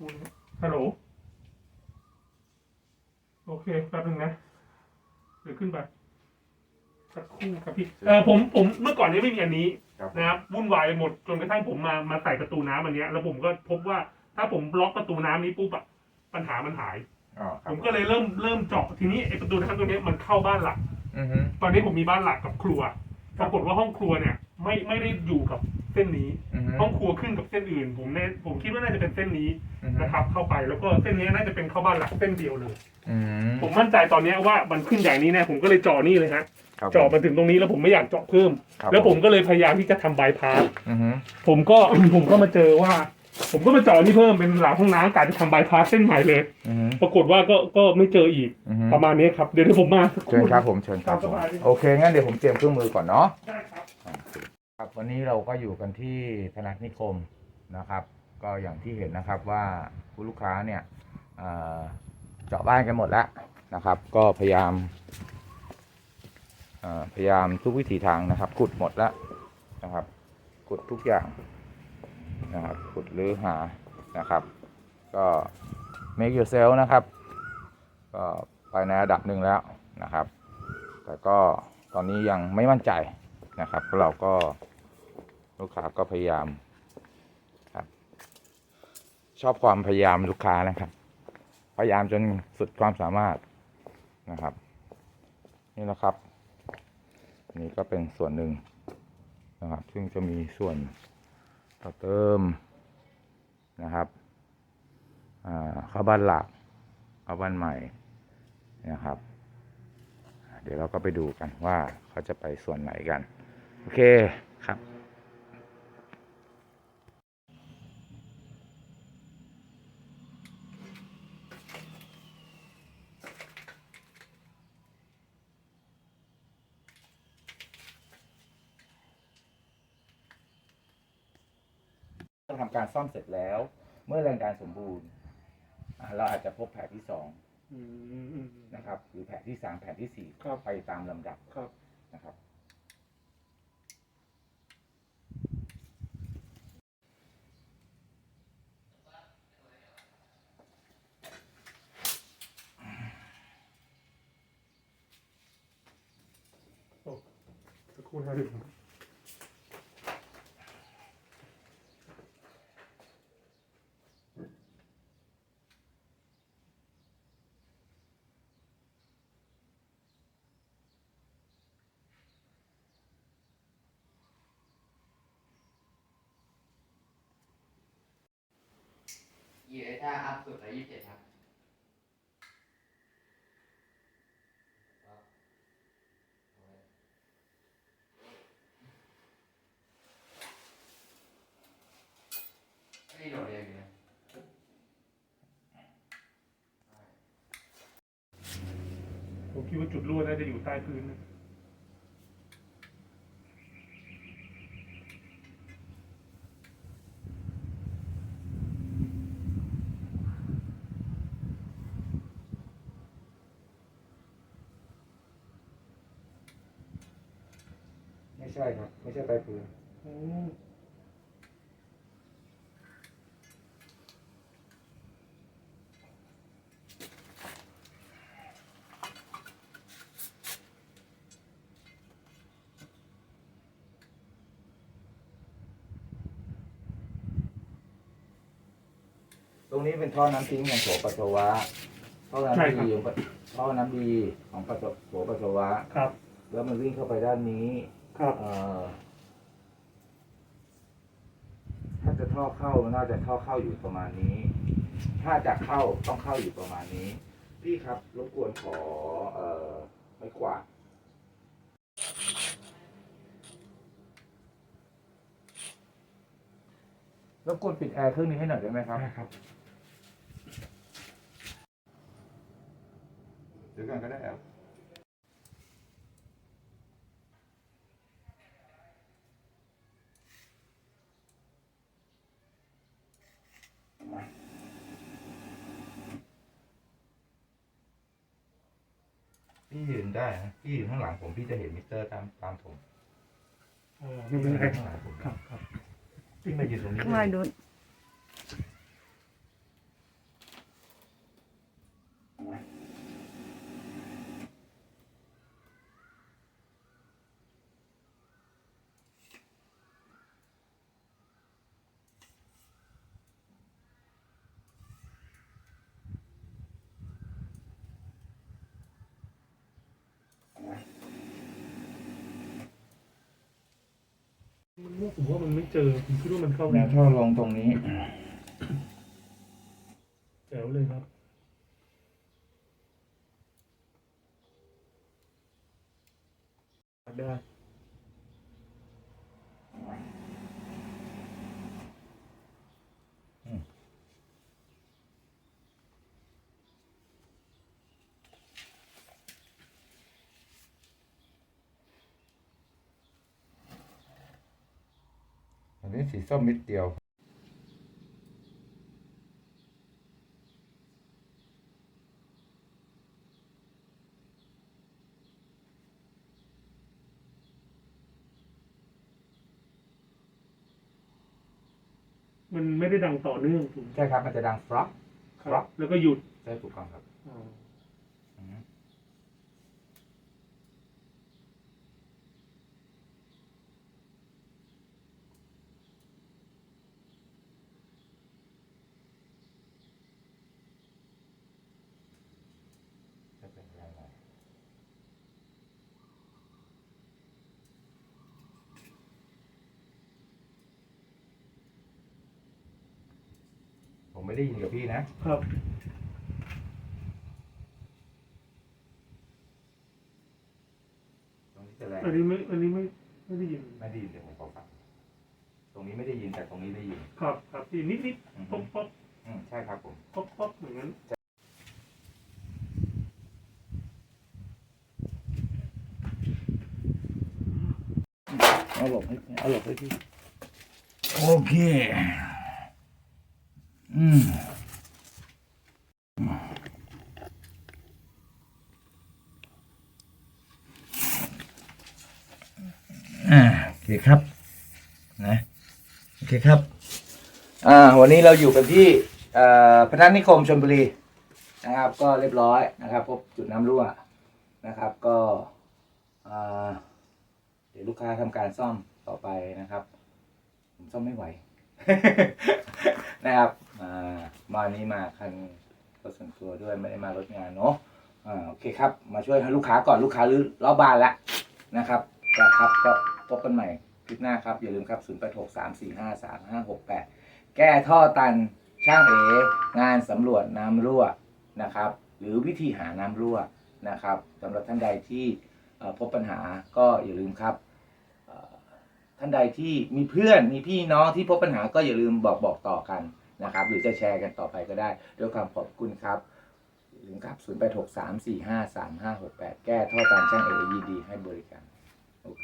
คุณฮัลโหล โอเคแป๊บนึงนะ เดี๋ยวขึ้นไปสักครู่ครับพี่ เออผมผมเมื่อก่อนเนี้ไม่มีอันนี้ครับนะครับวุ่นวายไปหมดจนกระทั่งผมมามาใส่ประตูน้ำอันเนี้ย แล้วผมก็พบว่าถ้าผมบล็อกประตูน้ำนี้ปุ๊บอะปัญหามันหาย อ๋อคผรับมก็เลยเริ่มเริ่มเจาะทีนี้ไอ้ประตูน้ำตัวเนี้ยมันเข้าบ้านหลัก อือฮึ ตอนนี้ผมมีบ้านหลักกับครัวคปรับรากฏว่าห้องครัวเนี่ย ไม่ไม่ได้อยู่กับ เส้นนี้ อือฮึห้องครัวขึ้นกับเส้นอื่น ผมเน่ผมคิดว่าน่าจะเป็นเส้นนี้อือฮึนะครับ เข้าไปแล้วก็เส้นนี้น่าจะเป็นเข้าบ้านหลักเส้นเดียวเลย อืมผมมั่นใจตอนเนี้ยว่ามันขึ้นอย่างนี้แน่ผมก็เลยเจาะนี่เลยฮะครับเจาะมาถึงตรงนี้แล้วผมไม่อยากเจาะเพิ่ม ครับแล้วผมก็เลยพยายามที่จะทำบายพาส อือฮึผมก็ ผมก็มาเจอว่า ผมก็มาเจาะนี่เพิ่มเป็นหลังห้องน้ำการจะทำบายพาสเส้นใหม่เลย อือฮึปรากฏว่าก็ก็ไม่เจออีกอือฮึประมาณนี้ครับ เดี๋ยวที่ผมมาสักเชิญครับผมเชิญครับตามสบายเลยโอเคงั้นเดี๋ยวผมเตรียมเครื่องมือก่อนเนาะ ได้ครับ ครับวันนี้เราก็อยู่กันที่ธนาคารนิคมนะครับ ก็อย่างที่เห็นนะครับว่าผู้ลูกค้าเนี่ยเจาะบ้านกันหมดแล้วนะครับ ก็พยายามพยายามทุกวิถีทางนะครับขุดหมดแล้วนะครับขุดทุกอย่างนะครับขุดหรือหานะครับ ก็ make yourself นะครับ ก็ไปในระดับหนึ่งแล้วนะครับ แต่ก็ตอนนี้ยังไม่มั่นใจนะครับเราก็ ลูกค้าก็พยายามครับ ชอบความพยายามลูกค้านะครับ พยายามจนสุดความสามารถนะครับ นี่นะครับนนี้ก็เป็นส่วนหนึ่งนะครับ ซึ่งจะมีส่วนต่อเติมนะครับเข้าบ้านหลักเข้าบ้านใหม่นะครับ เดี๋ยวเราก็ไปดูกันว่าเขาจะไปส่วนไหนกัน โอเค ครับต้องทำการซ่อมเสร็จแล้ว เมื่อแรงดันสมบูรณ์อ่าเราอาจจะพบแผลที่สองอืมอืม นะครับ หรือแผลที่สามแผลที่สี่ครับ ไปตามลำดับครับ นะครับสักครู่นะเดี๋ย วผมยี่เอถ้าอัพสุดล้วยี่สิบเจ็ดครับไม่โดดเรียนอยู่นะผมคิดว่าจุดรั่วน่าจะอยู่ใต้พื้นนะ ช่ครับ ไม่ใช่ใต้พื้นโอ้ตรงนี้เป็นท่อน้ำทิ้งของโถปัสสาวะท่อน้ำดีของปัสท่อน้ำดีของปัสสาวะโถปัสสาวะ ครับ แล้วมันวิ่งเข้าไปด้านนี้ ครับเอ่อถ้าจะท่อเข้ามันน่าจะท่อเข้าอยู่ประมาณนี้ ถ้าจะเข้าต้องเข้าอยู่ประมาณนี้ พี่ครับรบกวนขอ เอ่อไม้กวาดรบกวนปิดแอร์เครื่องนี้ให้หน่อยได้ไหมครับได้ครับ เดี๋ยวกันก็ได้ครับ พี่ยืนได้นะพี่ยืนข้างหลังผมพี่จะเห็นมิเตอร์ตามตามผมอ๋อไม่เป็นไรข้างหลังผมครับครับ พี่มายืนตรงนี้ข้างในดู มันมุกผมว่ามันไม่เจอผมคิดว่ามันเข้าแล้วท่อลงตรงนี้แจ๋วเลยครับได้ สีส้มนิดเดียว มันไม่ได้ดังต่อเนื่องถูกไหมใช่ครับ มันจะดังฟล็อก ครับ แล้วก็หยุดใช่ถูกต้องครับ อ่า อืมจะเป็นยังไงผม ไม่ได้ยินกับพี่นะ ครับ ตรงนี้จะแรงอันนี้ไม่ อันนี้ไม่ไม่ได้ยิน ไม่ได้ยินเดี๋ยวผมขอฟังตรงนี้ไม่ได้ยินแต่ตรงนี้ได้ยินครับ ครับที่นิดนิดอือป๊ฮึอกป๊อกอืมใช่ครับผม ป๊อกป๊อกอย่างนั้น เอาหลบให้เอาหลบให้พี่ โอเค อืมอ่าโอเคครับ นะโอเคครับ อ่า วันนี้เราอยู่กันที่อ่อพนัสนิคมชลบุรีนะครับ ก็เรียบร้อยนะครับ พบจุดน้ำรั่วนะครับ ก็อ่าเดี๋ยวลูกค้าทำการซ่อมต่อไปนะครับ ผมซ่อมไม่ไหวนะครับ อ่ามานี้มาคันรถส่วนตัวด้วยไม่ได้มารถงานเนาะอ่าโอเคครับ มาช่วยลูกค้าก่อนลูกค้ารื้อรอบบ้านล้วนะครับก็ครับก็พบกันใหม่คลิปหน้าครับ อย่าลืมครับ 0 8 6 3 4 5 3 5 6 8 แก้ท่อตันช่างเองานสำรวจน้ำรั่วนะครับ หรือวิธีหาน้ำรั่วนะครับสำหรับท่านใดที่พบปัญหาก็อย่าลืมครับท่านใดที่มีเพื่อนมีพี่น้องที่พบปัญหาก็อย่าลืมบอกบอกต่อกัน นะครับ หรือจะแชร์กันต่อไปก็ได้ ด้วยความขอบคุณครับอย่าลืมครับ 0 8 6 3 4 5 3 5 6 8 แก้ท่อตามช่าง AED ให้บริการ โอเค